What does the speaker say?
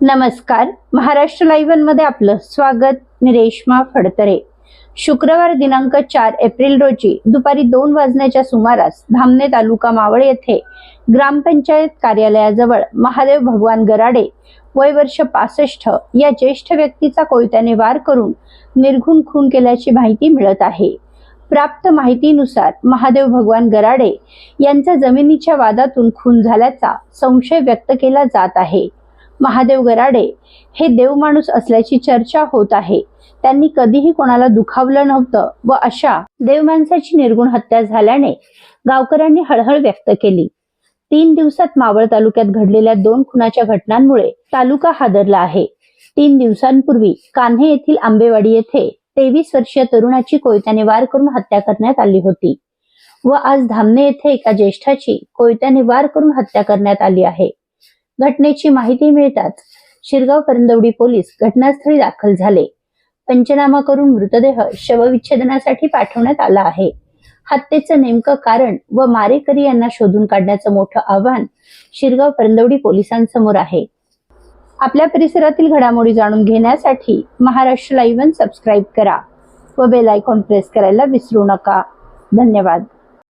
नमस्कार. महाराष्ट्र लाईव्हमध्ये आपलं स्वागत. मी रेश्मा फडतरे. शुक्रवार दिनांक चार एप्रिल रोजी दुपारी दोन वाजण्याच्या सुमारास धामणे तालुका मावळ येथे ग्रामपंचायत कार्यालयाजवळ महादेव भगवान गराडे वय वर्ष पासष्ट या ज्येष्ठ व्यक्तीचा कोयत्याने वार करून निर्घुण खून केल्याची माहिती मिळत आहे. प्राप्त माहितीनुसार महादेव भगवान गराडे यांचा जमिनीच्या वादातून खून झाल्याचा संशय व्यक्त केला जात आहे. महादेव गराडे हे देवमाणूस असल्याची चर्चा होत आहे. त्यांनी कधीही कोणाला दुखावलं नव्हतं व अशा देव माणसाची निर्गुण हत्या झाल्याने गावकऱ्यांनी हळहळ व्यक्त केली. तीन दिवसात मावळ तालुक्यात घडलेल्या दोन खुनाच्या घटनांमुळे तालुका हादरला आहे. तीन दिवसांपूर्वी कान्हे येथील आंबेवाडी येथे तेवीस वर्षीय तरुणाची कोयत्याने वार करून हत्या करण्यात आली होती व आज धामणे येथे एका ज्येष्ठाची कोयत्याने वार करून हत्या करण्यात आली आहे. घटनेची माहिती मिळताच शिरगाव परंदवडी पोलीस घटनास्थळी दाखल झाले. पंचनामा करून मृतदेह शवविच्छेदनासाठी पाठवण्यात आला आहे. हत्येचं नेमकं कारण व मारेकरी यांना शोधून काढण्याचं मोठं आव्हान शिरगाव परंदवडी पोलिसांसमोर आहे. आपल्या परिसरातील घडामोडी जाणून घेण्यासाठी महाराष्ट्र लाईव्ह सबस्क्राईब करा व बेल आयकॉन प्रेस करायला विसरू नका. धन्यवाद.